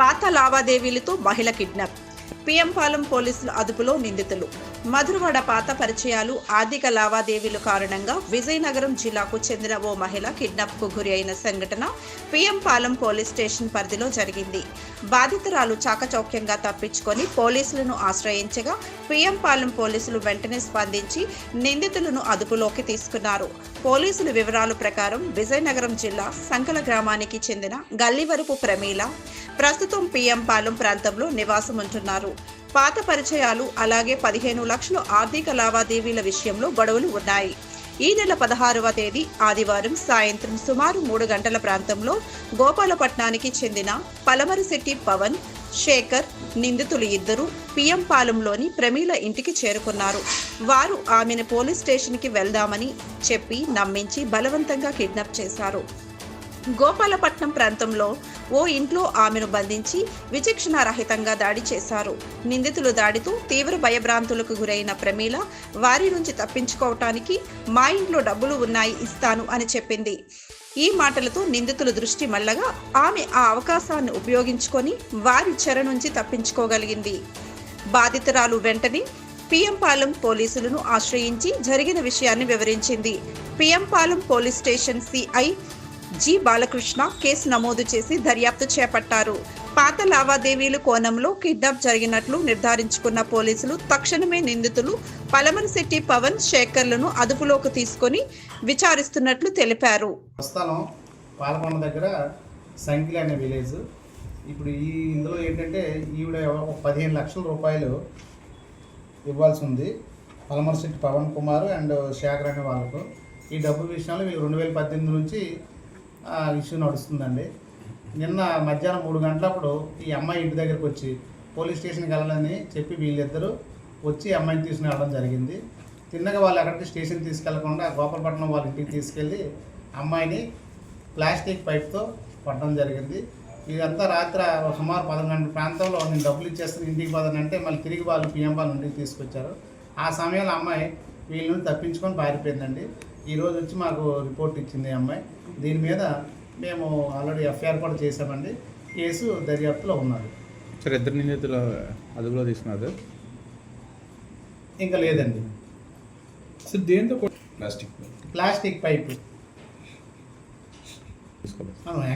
పాత లావాదేవీలతో మహిళ కిడ్నాప్. పిఎంపాలెం పోలీసుల అదుపులో నిందితులు. మధురవాడ పాత పరిచయాలు ఆర్థిక లావాదేవీల కారణంగా విజయనగరం జిల్లాకు చెందిన ఓ మహిళ కిడ్నాప్కు గురి అయిన సంఘటన పిఎంపాలెం పోలీస్ స్టేషన్ పరిధిలో జరిగింది. బాధితురాలు చాకచౌక్యంగా తప్పించుకొని పోలీసులను ఆశ్రయించగా పిఎంపాలెం పోలీసులు వెంటనే స్పందించి నిందితులను అదుపులోకి తీసుకున్నారు. పోలీసుల వివరాల ప్రకారం విజయనగరం జిల్లా సంకల గ్రామానికి చెందిన గల్లివరపు ప్రమీల ప్రస్తుతం పిఎంపాలెం ప్రాంతంలో నివాసం ఉంటున్నారు పాత పరిచయాలు అలాగే పదిహేను లక్షల ఆర్థిక లావాదేవీల విషయంలో గొడవలు ఉన్నాయి. ఈ నెల పదహారవ తేదీ ఆదివారం సాయంత్రం సుమారు మూడు గంటల ప్రాంతంలో గోపాలపట్నానికి చెందిన పలమరిశెట్టి పవన్ శేఖర్ నిందితులు ఇద్దరు పిఎం పాలెంలోని ప్రమీల ఇంటికి చేరుకున్నారు. వారు ఆమెను పోలీస్ స్టేషన్కి వెళ్దామని చెప్పి నమ్మించి బలవంతంగా కిడ్నాప్ చేశారు. గోపాలపట్నం ప్రాంతంలో ఓ ఇంట్లో ఆమెను బంధించి విచక్షణారహితంగా దాడి చేశారు. నిందితులు దాడితో తీవ్ర భయభ్రాంతులకు గురైన ప్రమీల వారి నుంచి తప్పించుకోవటానికి మా ఇంట్లో డబ్బులు ఉన్నాయి ఇస్తాను అని చెప్పింది. ఈ మాటలతో నిందితుల దృష్టి మళ్ళగా ఆమె ఆ అవకాశాన్ని ఉపయోగించుకొని వారి చెర నుంచి తప్పించుకోగలిగింది. బాధితురాలు వెంటనే పిఎంపాలెం పోలీసులను ఆశ్రయించి జరిగిన విషయాన్ని వివరించింది. PM Palem police station CI G Balakrishna case నమోదు చేసి దర్యాప్తు చేపట్టారు. పాత లావాదేవీలు కోణంలో కిడ్నాప్ జరిగినట్లు నిర్ధారించుకున్న పోలీసులు తక్షణమే నిందితులు పలమనశెట్టి పవన్ శేఖర్లను అదుపులోకి తీసుకొని విచారిస్తున్నట్లు తెలిపారు. స్థలం పాలకొండ దగ్గర సంకిలి అనే విలేజ్. ఇప్పుడు ఈ ఇందులో ఏంటంటే ఈవిడ ఒక పదిహేను లక్షల రూపాయలు ఇవ్వాల్సి ఉంది. పలమరశెట్టి పవన్ కుమార్ అండ్ శేఖర్ అనే వాళ్ళకు. ఈ డబ్బు విషయంలో వీళ్ళు రెండు వేల పద్దెనిమిది నుంచి ఇష్యూ నడుస్తుందండి. నిన్న మధ్యాహ్నం మూడు గంటలప్పుడు ఈ అమ్మాయి ఇంటి దగ్గరికి వచ్చి పోలీస్ స్టేషన్కి వెళ్ళాలని చెప్పి వీళ్ళిద్దరూ వచ్చి అమ్మాయిని తీసుకుని వెళ్ళడం జరిగింది. తిన్నగా వాళ్ళు ఎక్కడికి స్టేషన్ తీసుకెళ్ళకుండా గోపాలపట్నం వాళ్ళ ఇంటికి తీసుకెళ్ళి అమ్మాయిని ప్లాస్టిక్ పైప్తో పట్టడం జరిగింది. ఇదంతా రాత్రి సుమారు పదకొండు గంటల ప్రాంతంలో నేను డబ్బులు ఇచ్చేస్తాను ఇంటికి పోదని అంటే మళ్ళీ తిరిగి వాళ్ళు పిఎం వాళ్ళ ఇంటికి తీసుకొచ్చారు. ఆ సమయంలో అమ్మాయి వీళ్ళని తప్పించుకొని పారిపోయిందండి. ఈ రోజు వచ్చి మాకు రిపోర్ట్ ఇచ్చింది ఈ అమ్మాయి. దీని మీద మేము ఆల్రెడీ ఎఫ్ఐఆర్ కూడా చేసామండి కేసు దర్యాప్తులో ఉన్నది. సార్ ఇద్దరు నిందితులు అదుపులో తీసుకున్నారు. ఇంకా లేదండి. సార్ దేంతో ప్లాస్టిక్ ప్లాస్టిక్ పైప్.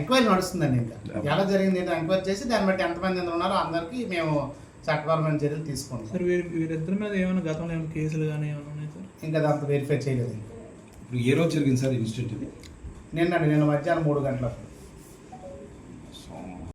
ఎంక్వైరీ నడుస్తుందండి ఇంకా. ఎలా జరిగింది ఏంటో? ఎంక్వైరీ చేసి దాన్ని బట్టి ఎంతమంది ఎందులో ఉన్నారో అందరికీ మేము చట్టపరమైన చర్యలు తీసుకుంటాం సార్ వీరి వీరిద్దరి మీద ఏమైనా గతంలో ఏమైనా కేసులు కానీ ఏమైనా ఉన్నాయి సార్? ఇంకా దాంతో వెరిఫై చేయలేదు ఇప్పుడు ఏ రోజు జరిగింది సార్ ఇన్సిడెంట్? ఇది నిన్న నిన్న మధ్యాహ్నం మూడు గంటలకు.